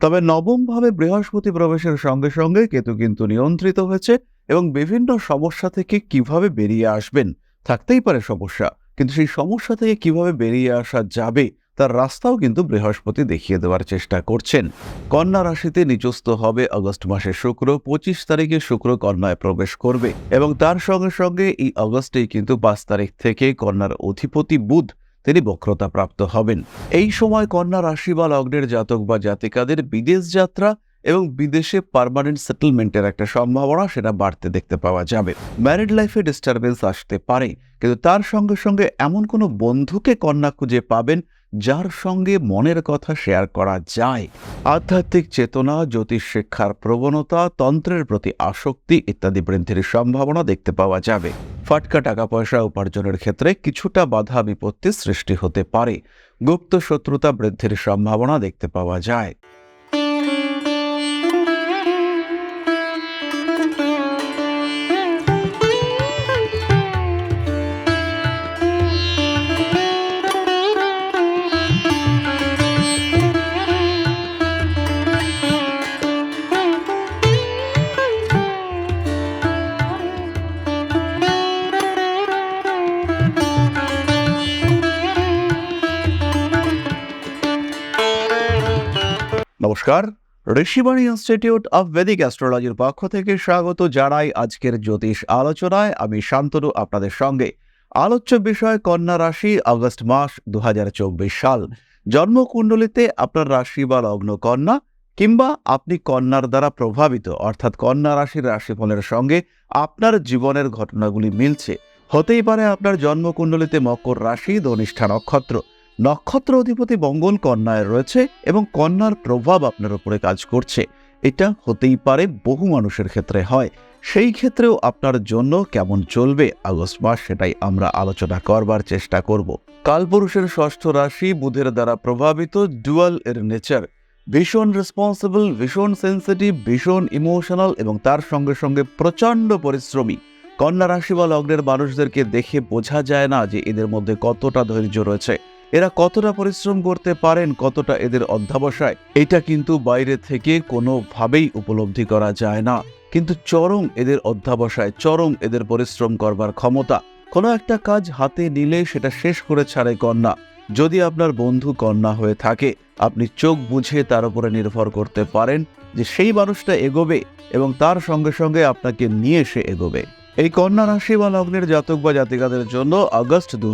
তবে নবমভাবে বৃহস্পতি প্রবেশের সঙ্গে সঙ্গে কেতু কিন্তু নিয়ন্ত্রিত হয়েছে এবং বিভিন্ন সমস্যা থেকে কীভাবে বেরিয়ে আসবেন থাকতেই পারে সমস্যা। কিন্তু সেই সমস্যা থেকে কীভাবে বেরিয়ে আসা যাবে তার রাস্তাও কিন্তু বৃহস্পতি দেখিয়ে দেওয়ার চেষ্টা করছেন। কন্যা রাশিতে নিচস্থ হবে আগস্ট মাসে শুক্র, পঁচিশ তারিখে শুক্র কন্যায় প্রবেশ করবে এবং তার সঙ্গে সঙ্গে এই আগস্টেই কিন্তু পাঁচ তারিখ থেকে কন্যার অধিপতি বুধ তিনি বক্রতা প্রাপ্ত হবেন। এই সময় কন্যা রাশি বা লগ্নের জাতক বা জাতিকাদের বিদেশ যাত্রা এবং বিদেশে পারমানেন্ট সেটেলমেন্টের একটা সম্ভাবনা সেটা বাড়তে দেখতে পাওয়া যাবে। ম্যারিড লাইফে ডিস্টারবেন্স আসতে পারে, কিন্তু তার সঙ্গে সঙ্গে এমন কোনো বন্ধুকে কন্যা খুঁজে পাবেন যার সঙ্গে মনের কথা শেয়ার করা যায়। আধ্যাত্মিক চেতনা, জ্যোতিষ শিক্ষার প্রবণতা, তন্ত্রের প্রতি আসক্তি ইত্যাদি বৃদ্ধির সম্ভাবনা দেখতে পাওয়া যাবে। ফাটকা টাকা পয়সা উপার্জনের ক্ষেত্রে কিছুটা বাধা বিপত্তি সৃষ্টি হতে পারে। গুপ্ত শত্রুতা বৃদ্ধির সম্ভাবনা দেখতে পাওয়া যায়। নমস্কার। ঋষিবাণী ইনস্টিটিউট অফ বেদিক অ্যাস্ট্রোলজির পক্ষ থেকে স্বাগত জানাই আজকের জ্যোতিষ আলোচনায়। আমি শান্তনু আপনাদের সঙ্গে। আলোচ্য বিষয় কন্যা রাশি, আগস্ট মাস দুহাজার চব্বিশ সাল। জন্মকুণ্ডলিতে আপনার রাশি বা লগ্ন কন্যা কিংবা আপনি কন্যার দ্বারা প্রভাবিত, অর্থাৎ কন্যা রাশির রাশিফলের সঙ্গে আপনার জীবনের ঘটনাগুলি মিলছে। হতেই পারে আপনার জন্মকুণ্ডলিতে মকর রাশি, ধনিষ্ঠা নক্ষত্র। নক্ষত্র অধিপতি মঙ্গল কন্যায় রয়েছে এবং কন্যার প্রভাব আপনার উপরে কাজ করছে। এটা হতেই পারে বহু মানুষের ক্ষেত্রে হয়। সেই ক্ষেত্রেও আপনার জন্য কেমন চলবে আগস্ট মাস সেটাই আমরা আলোচনা করবার চেষ্টা করব। কালপুরুষের ষষ্ঠ রাশি বুধের দ্বারা প্রভাবিত ডুয়াল এর নেচার। ভীষণ রেসপন্সিবল ভীষণ সেন্সিটিভ ভীষণ ইমোশনাল এবং তার সঙ্গে সঙ্গে প্রচণ্ড পরিশ্রমী। কন্যা রাশি বা লগ্নের মানুষদেরকে দেখে বোঝা যায় না যে এদের মধ্যে কতটা ধৈর্য রয়েছে। এরা কতটা পরিশ্রম করতে পারেন, কতটা এদের অধ্যাবসায়, এটা কিন্তু বাইরে থেকে কোনোভাবেই উপলব্ধি করা যায় না। কিন্তু চরম এদের অধ্যাবসায়, চরম এদের পরিশ্রম করবার ক্ষমতা, কোনো একটা কাজ হাতে নিলে সেটা শেষ করে ছাড়ে কন্যা। যদি আপনার বন্ধু কন্যা হয়ে থাকে, আপনি চোখ বুঝে তার উপরে নির্ভর করতে পারেন যে সেই মানুষটা এগোবে এবং তার সঙ্গে সঙ্গে আপনাকে নিয়ে সে এগোবে। এই কন্যা রাশি বা লগ্নের জাতক বা জাতিকাদের জন্য আগস্ট দু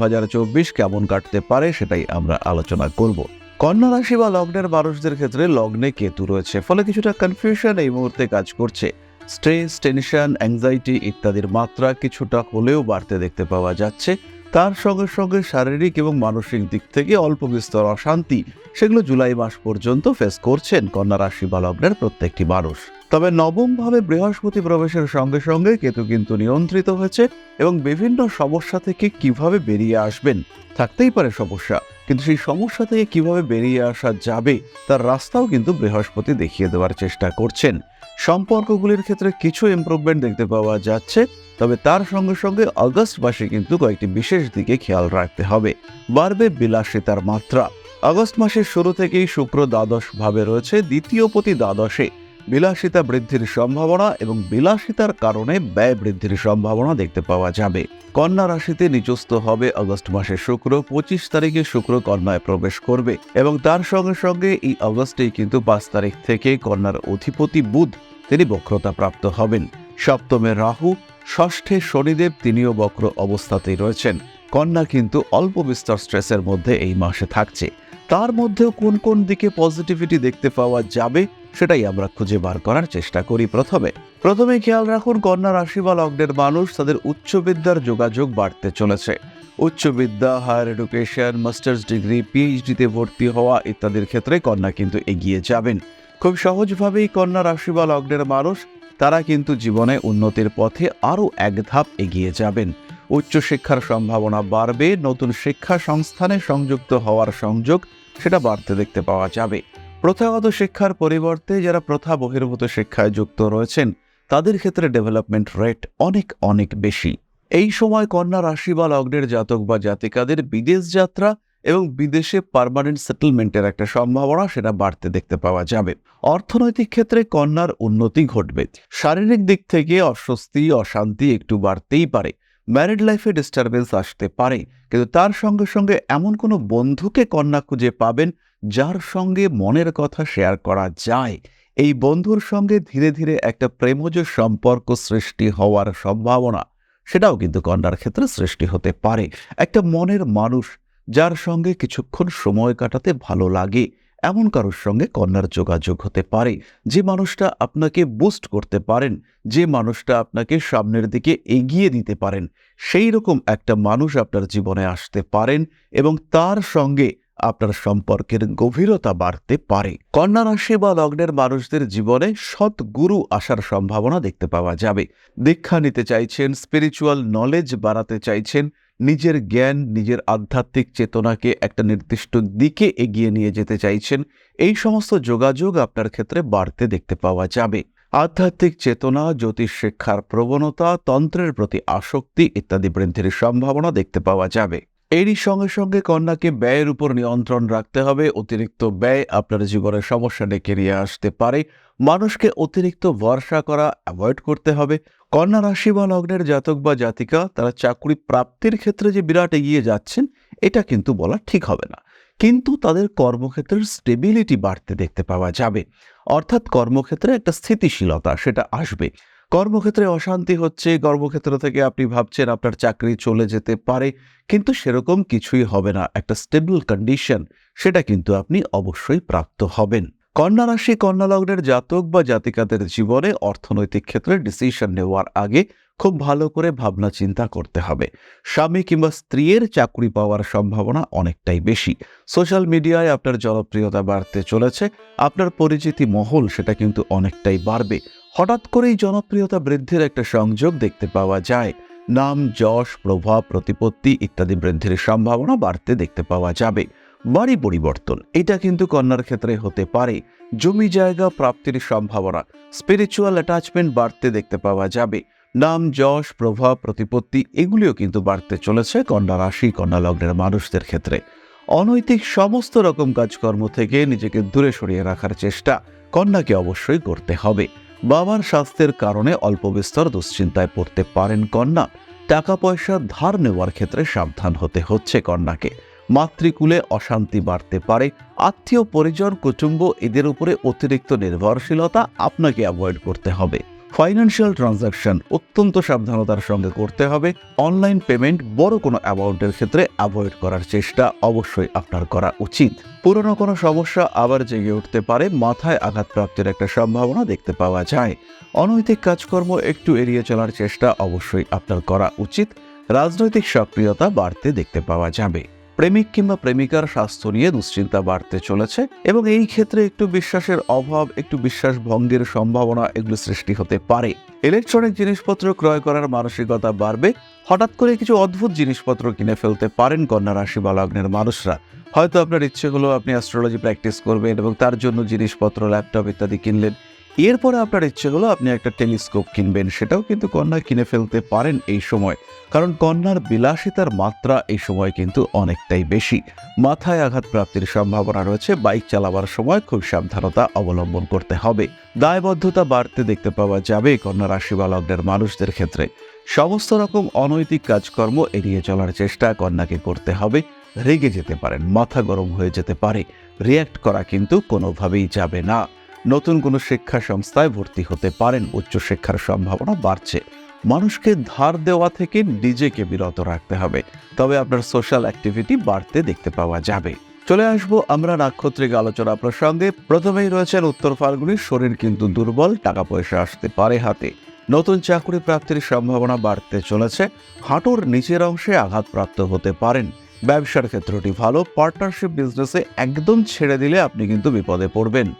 কেমন কাটতে পারে সেটাই আমরা আলোচনা করব। কন্যা রাশি বা লগ্নের মানুষদের ক্ষেত্রে লগ্নে কেতু রয়েছে, ফলে কিছুটা কনফিউশন এই মুহূর্তে কাজ করছে। স্ট্রেস টেনশন অ্যাংজাইটি ইত্যাদির মাত্রা কিছুটা হলেও বাড়তে দেখতে পাওয়া যাচ্ছে। তার সঙ্গে সঙ্গে শারীরিক এবং মানসিক দিক থেকে অল্প বিস্তর অশান্তি, সেগুলো জুলাই মাস পর্যন্ত ফেস করছেন কন্যা রাশি বা প্রত্যেকটি মানুষ। তবে নবমভাবে বৃহস্পতি প্রবেশের সঙ্গে সঙ্গে কেতু কিন্তু নিয়ন্ত্রিত হয়েছে এবং বিভিন্ন সমস্যা থেকে কীভাবে বেরিয়ে আসবেন থাকতেই পারে সমস্যা। কিন্তু সেই সমস্যা থেকে কীভাবে বেরিয়ে আসা যাবে, তার রাস্তাও কিন্তু বৃহস্পতি দেখিয়ে দেওয়ার চেষ্টা করছেন। সম্পর্কগুলির ক্ষেত্রে কিছু ইম্প্রুভমেন্ট দেখতে পাওয়া যাচ্ছে, তবে তার সঙ্গে সঙ্গে আগস্ট মাসে কিন্তু কয়েকটি বিশেষ দিকে খেয়াল রাখতে হবে। বাড়বে বিলাসিতার মাত্রা। আগস্ট মাসের শুরু থেকেই শুক্র দ্বাদশ ভাবে রয়েছে, দ্বিতীয় প্রতি দ্বাদশে বিলাসিতা বৃদ্ধির সম্ভাবনা এবং বিলাসিতার কারণে ব্যয় বৃদ্ধির সম্ভাবনা দেখতে পাওয়া যাবে। কন্যা রাশিতে নিচস্থ হবে আগস্ট মাসে শুক্র, পঁচিশ তারিখে শুক্র কন্যায় প্রবেশ করবে এবং তার সঙ্গে সঙ্গে এই আগস্টেই কিন্তু পাঁচ তারিখ থেকে কন্যার অধিপতি বুধ, তিনি বক্রতা প্রাপ্ত হবেন। সপ্তমে রাহু, ষষ্ঠে শনিদেব, তিনিও বক্র অবস্থাতেই রয়েছেন। কন্যা কিন্তু অল্প বিস্তর স্ট্রেসের মধ্যে এই মাসে থাকছে। তার মধ্যেও কোন কোন দিকে পজিটিভিটি দেখতে পাওয়া যাবে সেটাই আমরা খুঁজে বার করার চেষ্টা করি প্রথমে। প্রথমে খেয়াল রাখুন, কন্যা রাশি বা লগ্নের মানুষ তাদের উচ্চ বিদ্যার যোগাযোগ বাড়তে চলেছে। উচ্চ বিদ্যা, হায়ার এডুকেশন, মাস্টার্স ডিগ্রি, পিএইচডিতে ভর্তি হওয়া ইত্যাদির ক্ষেত্রে কন্যা কিন্তু এগিয়ে যাবেন। খুব সহজভাবেই কন্যা রাশি বা লগ্নের মানুষ, তারা কিন্তু জীবনে উন্নতির পথে আরও এক ধাপ এগিয়ে যাবেন। উচ্চশিক্ষার সম্ভাবনা বাড়বে, নতুন শিক্ষা সংস্থানে সংযুক্ত হওয়ার সংযোগ সেটা বাড়তে দেখতে পাওয়া যাবে। প্রথাগত শিক্ষার পরিবর্তে যারা প্রথা বহির্ভূত শিক্ষায় যুক্ত রয়েছেন, তাদের ক্ষেত্রে ডেভেলপমেন্ট রেট অনেক অনেক বেশি। এই সময় কন্যা রাশি বা লগ্নের জাতক বা জাতিকাদের বিদেশ যাত্রা এবং বিদেশে পারমানেন্ট সেটেলমেন্টের একটা সম্ভাবনা সেটা বাড়তে দেখতে পাওয়া যাবে। অর্থনৈতিক ক্ষেত্রে কন্যার উন্নতি ঘটবে। শারীরিক দিক থেকে অস্বস্তি, অশান্তি একটু বাড়তেই পারে। ম্যারিড লাইফে ডিস্টারবেন্স আসতে পারে, কিন্তু তার সঙ্গে সঙ্গে এমন কোনো বন্ধুকে কন্যা খুঁজে পাবেন যার সঙ্গে মনের কথা শেয়ার করা যায়। এই বন্ধুর সঙ্গে ধীরে ধীরে একটা প্রেমজ সম্পর্ক সৃষ্টি হওয়ার সম্ভাবনা, সেটাও কিন্তু কন্যার ক্ষেত্রে সৃষ্টি হতে পারে। একটা মনের মানুষ, যার সঙ্গে কিছুক্ষণ সময় কাটাতে ভালো লাগে এমন কারোর সঙ্গে কন্যার যোগাযোগ হতে পারে, যে মানুষটা আপনাকে বুস্ট করতে পারেন, যে মানুষটা আপনাকে সামনের দিকে এগিয়ে দিতে পারেন। সেই রকম একটা মানুষ আপনার জীবনে আসতে পারেন এবং তার সঙ্গে আপনার সম্পর্কের গভীরতা বাড়তে পারে। কন্যা রাশি বা লগ্নের মানুষদের জীবনে সৎ গুরু আসার সম্ভাবনা দেখতে পাওয়া যাবে। দীক্ষা নিতে চাইছেন স্পিরিচুয়াল নলেজ বাড়াতে চাইছেন নিজের জ্ঞান, নিজের আধ্যাত্মিক চেতনাকে একটা নির্দিষ্ট দিকে এগিয়ে নিয়ে যেতে চাইছেন। এই সমস্ত যোগাযোগ আপনার ক্ষেত্রে বাড়তে দেখতে পাওয়া যাবে। আধ্যাত্মিক চেতনা, জ্যোতিষ শিক্ষার প্রবণতা, তন্ত্রের প্রতি আসক্তি ইত্যাদি বৃদ্ধির সম্ভাবনা দেখতে পাওয়া যাবে। এরই সঙ্গে সঙ্গে কন্যাকে ব্যয়ের উপর নিয়ন্ত্রণ রাখতে হবে। অতিরিক্ত ব্যয় আপনার জীবনে সমস্যা ডেকে নিয়ে আসতে পারে। মানুষকে অতিরিক্ত ভরসা করা অ্যাভয়েড করতে হবে। কন্যা রাশি বা লগ্নের জাতক বা জাতিকা, তারা চাকরি প্রাপ্তির ক্ষেত্রে যে বিরাট এগিয়ে যাচ্ছেন, এটা কিন্তু বলা ঠিক হবে না। কিন্তু তাদের কর্মক্ষেত্রের স্টেবিলিটি বাড়তে দেখতে পাওয়া যাবে। অর্থাৎ কর্মক্ষেত্রে একটা স্থিতিশীলতা, সেটা আসবে। কর্মক্ষেত্রে অশান্তি হচ্ছে, কর্মক্ষেত্র থেকে আপনি ভাবছেন আপনার চাকরি চলে যেতে পারে, কিন্তু সেরকম কিছুই হবে না। একটা স্টেবল কন্ডিশন সেটা কিন্তু আপনি অবশ্যই প্রাপ্ত হবেন। কন্যা রাশি, কন্যা লগ্নের জাতক বা জাতিকাদের জীবনে অর্থনৈতিক ক্ষেত্রে ডিসিশন নেওয়ার আগে খুব ভালো করে ভাবনা চিন্তা করতে হবে। স্বামী কিংবা স্ত্রীর চাকরি পাওয়ার সম্ভাবনা অনেকটাই বেশি। সোশ্যাল মিডিয়ায় আপনার জনপ্রিয়তা বাড়তে চলেছে, আপনার পরিচিতি মহল সেটা কিন্তু অনেকটাই বাড়বে। হঠাৎ করেই জনপ্রিয়তা বৃদ্ধির একটা সংযোগ দেখতে পাওয়া যায়। নাম, যশ, প্রভাব, প্রতিপত্তি ইত্যাদি বৃদ্ধির সম্ভাবনা বাড়তে দেখতে পাওয়া যাবে। বাড়ি পরিবর্তন। এটা কিন্তু কন্যার ক্ষেত্রে হতে পারে। জমি জায়গা প্রাপ্তির সম্ভাবনা স্পিরিচুয়াল অ্যাটাচমেন্ট বাড়তে দেখতে পাওয়া যাবে। নাম, যশ, প্রভাব, প্রতিপত্তি, এগুলিও কিন্তু বাড়তে চলেছে কন্যা রাশি, কন্যা লগ্নের মানুষদের ক্ষেত্রে। অনৈতিক সমস্ত রকম কাজকর্ম থেকে নিজেকে দূরে সরিয়ে রাখার চেষ্টা কন্যাকে অবশ্যই করতে হবে। বাবার স্বাস্থ্যের কারণে অল্প বিস্তর দুশ্চিন্তায় পড়তে পারেন কন্যা। টাকা পয়সা, ধার নেওয়ার ক্ষেত্রে সাবধান হতে হচ্ছে কন্যাকে। মাতৃকুলে অশান্তি বাড়তে পারে। আত্মীয়, পরিজন, কুটুম্ব এদের উপরে অতিরিক্ত নির্ভরশীলতা আপনাকে অ্যাভয়েড করতে হবে। ফাইন্যান্সিয়াল ট্রানজাকশন অত্যন্ত সাবধানতার সঙ্গে করতে হবে। অনলাইন পেমেন্ট বড় কোনো অ্যামাউন্টের ক্ষেত্রে অ্যাভয়েড করার চেষ্টা অবশ্যই আপনার করা উচিত। পুরনো কোনো সমস্যা আবার জেগে উঠতে পারে। মাথায় আঘাতপ্রাপ্তির একটা সম্ভাবনা দেখতে পাওয়া যায়। অনৈতিক কাজকর্ম একটু এড়িয়ে চলার চেষ্টা অবশ্যই আপনার করা উচিত। রাজনৈতিক সক্রিয়তা বাড়তে দেখতে পাওয়া যাবে। প্রেমিক কিংবা প্রেমিকার স্বাস্থ্য নিয়ে দুশ্চিন্তা বাড়তে চলেছে এবং এই ক্ষেত্রে একটু বিশ্বাসের অভাব, একটু বিশ্বাস ভঙ্গের সম্ভাবনা এগুলো সৃষ্টি হতে পারে। ইলেকট্রনিক জিনিসপত্র ক্রয় করার মানসিকতা বাড়বে। হঠাৎ করে কিছু অদ্ভুত জিনিসপত্র কিনে ফেলতে পারেন কন্যা রাশি বা লগ্নের মানুষরা। হয়তো আপনার ইচ্ছে হলো আপনি অ্যাস্ট্রোলজি প্র্যাকটিস করবেন এবং তার জন্য জিনিসপত্র ল্যাপটপ ইত্যাদি কিনলেন। এরপরে আপনার ইচ্ছে হলো আপনি একটা টেলিস্কোপ কিনবেন, সেটাও কিন্তু কন্যা কিনে ফেলতে পারেন এই সময়। কারণ কন্যার বিলাসিতার মাত্রা এই সময় কিন্তু অনেকটাই বেশি। মাথায় আঘাত প্রাপ্তির সম্ভাবনা রয়েছে, বাইক চালাবার সময় খুব সাবধানতা অবলম্বন করতে হবে। দায়বদ্ধতা বাড়তে দেখতে পাওয়া যাবে কন্যা রাশি বা লগ্নের মানুষদের ক্ষেত্রে। সমস্ত রকম অনৈতিক কাজকর্ম এড়িয়ে চলার চেষ্টা কন্যাকে করতে হবে। রেগে যেতে পারেন, মাথা গরম হয়ে যেতে পারে। রিয়্যাক্ট করা কিন্তু কোনোভাবেই যাবে না। নতুন কোনো শিক্ষা সংস্থায় ভর্তি হতে পারেন। উচ্চশিক্ষার সম্ভাবনা বাড়ছে। মানুষকে ধার দেওয়া থেকে নিজেকে বিরত রাখতে হবে। তবে আপনার সোশ্যাল অ্যাক্টিভিটি বাড়তে দেখতে পাওয়া যাবে। চলে আসব আমরা নাক্ষত্রিক আলোচনা প্রসঙ্গে। প্রথমেই রয়েছেন উত্তর ফাল্গুনির শরীর কিন্তু দুর্বল, টাকা পয়সা আসতে পারে হাতে। নতুন চাকরি প্রাপ্তির সম্ভাবনা বাড়তে চলেছে। হাঁটুর নিচের অংশে আঘাতপ্রাপ্ত হতে পারেন। ব্যবসার ক্ষেত্রটি ভালো পার্টনারশিপ বিজনেসে একদম ছেড়ে দিলে আপনি কিন্তু বিপদে পড়বেন।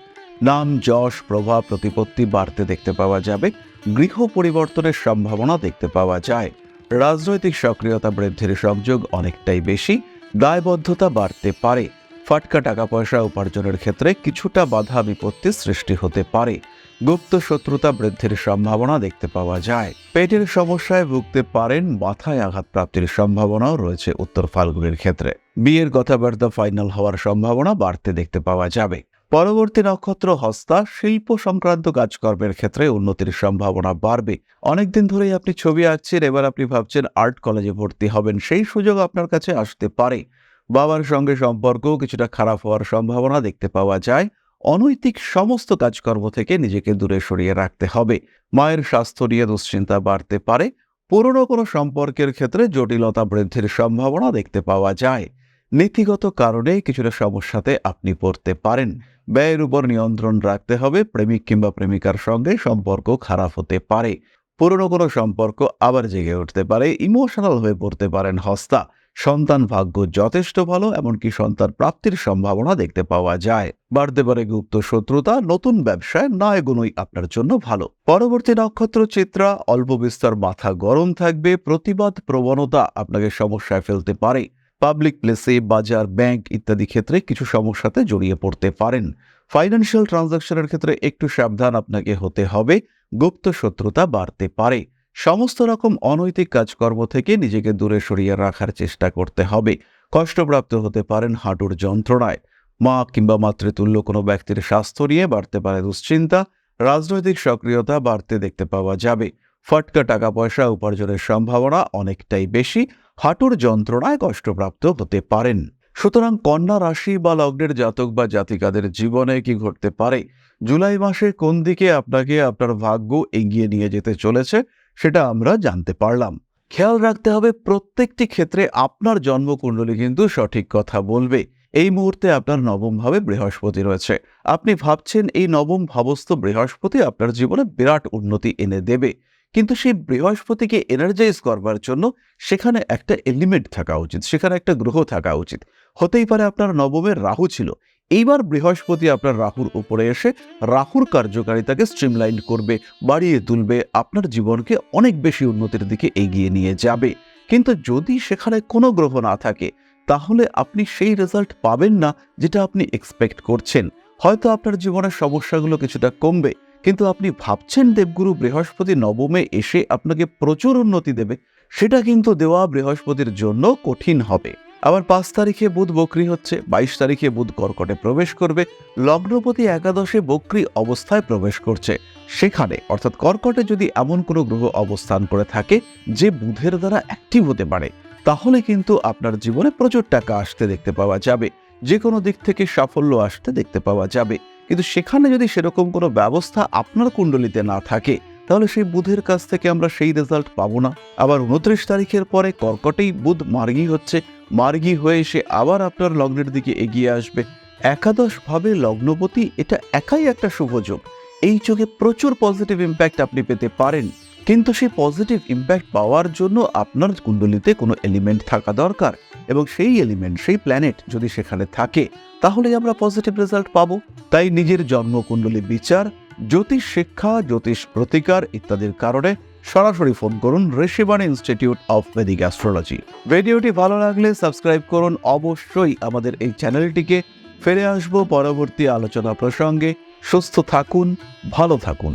নাম, যশ, প্রভাব, প্রতিপত্তি বাড়তে দেখতে পাওয়া যাবে, গৃহ পরিবর্তনের সম্ভাবনা দেখতে পাওয়া যায়। রাজনৈতিক সক্রিয়তা বৃদ্ধির সংযোগ অনেকটাই বেশি, দায়বদ্ধতা বাড়তে পারে। ফাটকা টাকা পয়সা উপার্জনের ক্ষেত্রে কিছুটা বাধা বিপত্তি সৃষ্টি হতে পারে। গুপ্ত শত্রুতা বৃদ্ধির সম্ভাবনা দেখতে পাওয়া যায়। পেটের সমস্যায় ভুগতে পারেন, মাথায় আঘাত প্রাপ্তির সম্ভাবনাও রয়েছে উত্তর ফাল্গুনের ক্ষেত্রে। বিয়ের কথাবার্তা ফাইনাল হওয়ার সম্ভাবনা বাড়তে দেখতে পাওয়া যাবে। পরবর্তী নক্ষত্র, হস্তা, শিল্প সংক্রান্ত কাজকর্মের ক্ষেত্রে উন্নতির সম্ভাবনা বাড়বে। অনেকদিন ধরেই আপনি ছবি আঁকছেন, এবার আপনি ভাবছেন আর্ট কলেজে ভর্তি হবেন, সেই সুযোগ আপনার কাছে আসতে পারে। বাবার সঙ্গে সম্পর্ক কিছুটা খারাপ হওয়ার সম্ভাবনা দেখতে পাওয়া যায়। অনৈতিক সমস্ত কাজকর্ম থেকে নিজেকে দূরে সরিয়ে রাখতে হবে। মায়ের স্বাস্থ্য নিয়ে দুশ্চিন্তা বাড়তে পারে। পুরনো কোনো সম্পর্কের ক্ষেত্রে জটিলতা বৃদ্ধির সম্ভাবনা দেখতে পাওয়া যায়। নীতিগত কারণে কিছুটা সমস্যাতে আপনি পড়তে পারেন। ব্যয়ের উপর নিয়ন্ত্রণ রাখতে হবে, প্রেমিক কিংবা প্রেমিকার সঙ্গে সম্পর্ক খারাপ হতে পারে। পুরনো কোনো সম্পর্ক আবার জেগে উঠতে পারে ইমোশনাল হয়ে পড়তে পারেন হস্তা। সন্তান ভাগ্য যথেষ্ট ভালো, এমনকি সন্তান প্রাপ্তির সম্ভাবনা দেখতে পাওয়া যায়। বাড়তে পারে গুপ্ত শত্রুতা, নতুন ব্যবসায় নয় গুণই আপনার জন্য ভালো। পরবর্তী নক্ষত্র চিত্রা, অল্প বিস্তর মাথা গরম থাকবে, প্রতিবাদ প্রবণতা আপনাকে সমস্যায় ফেলতে পারে। পাবলিক প্লেসে বাজার ব্যাংক ইত্যাদি ক্ষেত্রে কিছু সমস্যাতে জড়িয়ে পড়তে পারেন। ফাইন্যান্সিয়াল ট্রানজাকশনের ক্ষেত্রে একটু সাবধান আপনাকে হতে হবে। গুপ্ত শত্রুতা বাড়তে পারে। সমস্ত রকম অনৈতিক কাজকর্ম থেকে নিজেকে দূরে সরিয়ে রাখার চেষ্টা করতে হবে। কষ্টপ্রাপ্ত হতে পারেন হাঁটুর যন্ত্রণায়। মা কিংবা মাতৃতুল্য কোনো ব্যক্তির স্বাস্থ্য নিয়ে বাড়তে পারে দুশ্চিন্তা। রাজনৈতিক সক্রিয়তা বাড়তে দেখতে পাওয়া যাবে। ফটকা টাকা পয়সা উপার্জনের সম্ভাবনা অনেকটাই বেশি। হাঁটুর যন্ত্রণায় কষ্টপ্রাপ্ত হতে পারেন। সুতরাং কন্যা রাশি বা লগ্নের জাতক বা জাতিকাদের জীবনে কি ঘটতে পারে? জুলাই মাসে কোন দিকে আপনাকে আপনার ভাগ্য এগিয়ে নিয়ে যেতে চলেছে, সেটা আমরা জানতে পারলাম। খেয়াল রাখতে হবে, প্রত্যেকটি ক্ষেত্রে আপনার জন্মকুণ্ডলী কিন্তু সঠিক কথা বলবে। এই মুহূর্তে আপনার নবম ভাবে বৃহস্পতি রয়েছে। আপনি ভাবছেন এই নবম ভাবস্থ বৃহস্পতি আপনার জীবনে বিরাট উন্নতি এনে দেবে। কিন্তু সেই বৃহস্পতিকে এনার্জাইজ করবার জন্য সেখানে একটা এলিমেন্ট থাকা উচিত, সেখানে একটা গ্রহ থাকা উচিত। হতেই পারে আপনার নবমের রাহু ছিল, এইবার বৃহস্পতি আপনার রাহুর উপরে এসে রাহুর কার্যকারিতাকে স্ট্রিমলাইন করবে, বাড়িয়ে তুলবে, আপনার জীবনকে অনেক বেশি উন্নতির দিকে এগিয়ে নিয়ে যাবে। কিন্তু যদি সেখানে কোনো গ্রহ না থাকে, তাহলে আপনি সেই রেজাল্ট পাবেন না যেটা আপনি এক্সপেক্ট করছেন। হয়তো আপনার জীবনের সমস্যাগুলো কিছুটা কমবে কিন্তু আপনি ভাবছেন দেবগুরু বৃহস্পতি নবমে এসে আপনাকে প্রচুর উন্নতি দেবে, সেটা কিন্তু দেওয়া বৃহস্পতির জন্য কঠিন হবে। আবার পাঁচ তারিখে বুধ বক্রি হচ্ছে, বাইশ তারিখে বুধ কর্কটে প্রবেশ করবে, লগ্নপতি একাদশে বক্রি অবস্থায় প্রবেশ করছে। সেখানে, অর্থাৎ কর্কটে যদি এমন কোনো গ্রহ অবস্থান করে থাকে, যে বুধের দ্বারা অ্যাক্টিভ হতে পারে, তাহলে কিন্তু আপনার জীবনে প্রচুর টাকা আসতে দেখতে পাওয়া যাবে যে কোনো দিক থেকে সাফল্য আসতে দেখতে পাওয়া যাবে। কিন্তু সেখানে যদি সেরকম কোনো ব্যবস্থা আপনার কুণ্ডলিতে না থাকে, তাহলে সেই বুধের কাছ থেকে আমরা সেই রেজাল্ট পাবো না। আবার উনত্রিশ তারিখের পরে কর্কটেই বুধ মার্গি হচ্ছে। মার্গী হয়ে এসে আবার আপনার লগ্নের দিকে এগিয়ে আসবে। একাদশভাবে লগ্নপতি এটা একাই একটা শুভ যোগ। এই যোগে প্রচুর পজিটিভ ইম্প্যাক্ট আপনি পেতে পারেন। কিন্তু সেই পজিটিভ ইম্প্যাক্ট পাওয়ার জন্য আপনার কুণ্ডলিতে কোনো এলিমেন্ট থাকা দরকার এবং সেই এলিমেন্ট সেই প্ল্যানেট যদি সেখানে থাকে, তাহলেই আমরা পজিটিভ রেজাল্ট পাবো। তাই নিজের জন্মকুণ্ডলী বিচার, জ্যোতিষ শিক্ষা, জ্যোতিষ প্রতিকার ইত্যাদির কারণে সরাসরি ফোন করুন Rishibani institute of Vedic astrology ভিডিওটি ভালো লাগলে সাবস্ক্রাইব করুন। অবশ্যই আমাদের এই চ্যানেলটিকে ফিরে আসব পরবর্তী আলোচনা প্রসঙ্গে। সুস্থ থাকুন, ভালো থাকুন।